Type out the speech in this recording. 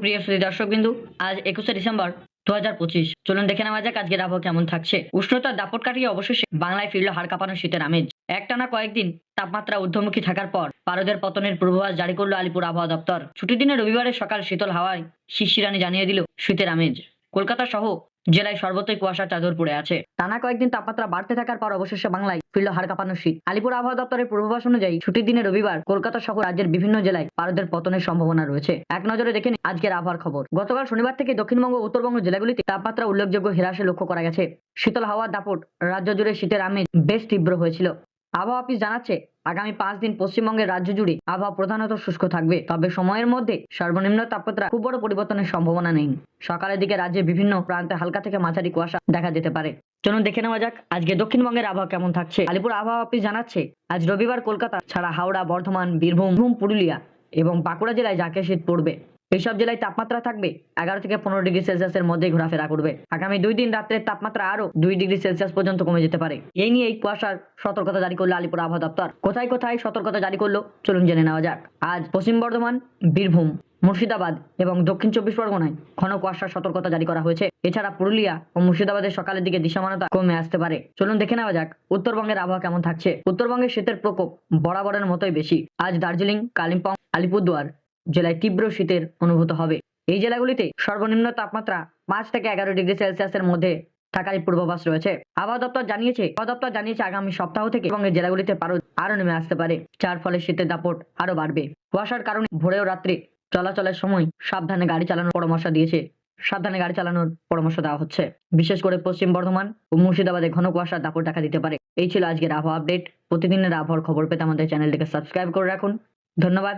প্রিয় শ্রী দর্শক বিন্দু আজ একুশে ডিসেম্বর দু হাজার পঁচিশ। চলুন দেখে নেওয়া যাক আজকের আবহাওয়া কেমন থাকছে। উষ্ণতার দাপট কাটিয়ে অবশেষে বাংলায় ফিরল হাড় কাঁপানো শীতের আমেজ। একটানা কয়েকদিন তাপমাত্রা ঊর্ধ্বমুখী থাকার পর পারদের পতনের পূর্বাভাস জারি করল আলিপুর আবহাওয়া দপ্তর। ছুটির দিনে রবিবারের সকাল শীতল হাওয়ায় শিশিরানি জানিয়ে দিল শীতের আমেজ। কলকাতা সহ জেলায় সর্বত্রই কুয়াশার চাদর পড়ে আছে। টানা কয়েকদিন তাপমাত্রা বাড়তে থাকার পর অবশেষে বাংলায় ফিরল হাড় কাঁপানো শীত। আলিপুর আবহাওয়া দপ্তরের পূর্বাভাস অনুযায়ী ছুটির দিনে রবিবার কলকাতা সহ রাজ্যের বিভিন্ন জেলায় পারদের পতনের সম্ভাবনা রয়েছে। এক নজরে দেখেন আজকের আবহাওয়ার খবর। গতকাল শনিবার থেকে দক্ষিণবঙ্গ উত্তরবঙ্গ জেলাগুলিতে তাপমাত্রা উল্লেখযোগ্য হ্রাসে লক্ষ্য করা গেছে। শীতল হাওয়ার দাপট রাজ্য জুড়ে শীতের আমেজ বেশ তীব্র হয়েছিল। আবহাওয়া অফিস জানাচ্ছে, আগামী পাঁচ দিন পশ্চিমবঙ্গের রাজ্য জুড়ে আবহাওয়া প্রধানত শুষ্ক থাকবে, তবে সময়ের মধ্যে সর্বনিম্ন তাপমাত্রা খুব বড় পরিবর্তনের সম্ভাবনা নেই। সকালের দিকে রাজ্যের বিভিন্ন প্রান্তে হালকা থেকে মাঝারি কুয়াশা দেখা যেতে পারে। চলুন দেখে নেওয়া যাক, আজকে দক্ষিণবঙ্গের আবহাওয়া কেমন থাকছে। আলিপুর আবহাওয়া অফিস জানাচ্ছে, আজ রবিবার কলকাতা ছাড়া হাওড়া, বর্ধমান, বীরভূম, পুরুলিয়া এবং বাঁকুড়া জেলায় যাকে শীত পড়বে। এইসব জেলায় তাপমাত্রা থাকবে এগারো থেকে পনেরো ডিগ্রি সেলসিয়াসের মধ্যে ঘোরাফেরা করবে। আগামী দুই দিন রাত্রের তাপমাত্রা আরও দুই ডিগ্রি সেলসিয়াস পর্যন্ত কমে যেতে পারে। এই নিয়ে এই কুয়াশার সতর্কতা জারি করল আলিপুর আবহাওয়া দপ্তর। কোথায় কোথায় সতর্কতা জারি করল চলুন জেনে নেওয়া যাক। আজ পশ্চিম বর্ধমান, বীরভূম, মুর্শিদাবাদ এবং দক্ষিণ চব্বিশ পরগনায় ঘন কুয়াশার সতর্কতা জারি করা হয়েছে। এছাড়া পুরুলিয়া ও মুর্শিদাবাদের সকালের দিকে দৃশ্যমানতা কমে আসতে পারে। চলুন দেখে নেওয়া যাক উত্তরবঙ্গের আবহাওয়া কেমন থাকছে। উত্তরবঙ্গের শীতের প্রকোপ বরাবরের মতোই বেশি। আজ দার্জিলিং, কালিম্পং, আলিপুরদুয়ার জেলায় তীব্র শীতের অনুভূত হবে। এই জেলাগুলিতে সর্বনিম্ন তাপমাত্রা পাঁচ থেকে এগারো ডিগ্রি সেলসিয়াসের মধ্যে থাকার পূর্বাভাস রয়েছে। আবহাওয়া দপ্তর জানিয়েছে, আবহাওয়া দপ্তর জানিয়েছে আগামী সপ্তাহ থেকে এবং এই জেলাগুলিতে পারদ আরও নেমে আসতে পারে, যার ফলে শীতের দাপট আরও বাড়বে। কুয়াশার কারণে ভোরেও রাত্রে চলাচলের সময় সাবধানে গাড়ি চালানোর পরামর্শ দিয়েছে। সাবধানে গাড়ি চালানোর পরামর্শ দেওয়া হচ্ছে। বিশেষ করে পশ্চিম বর্ধমান ও মুর্শিদাবাদে ঘন কুয়াশার দাপট দেখা দিতে পারে। এই ছিল আজকের আবহাওয়া আপডেট। প্রতিদিনের আবহাওয়ার খবর পেতে আমাদের চ্যানেলটিকে সাবস্ক্রাইব করে রাখুন। ধন্যবাদ।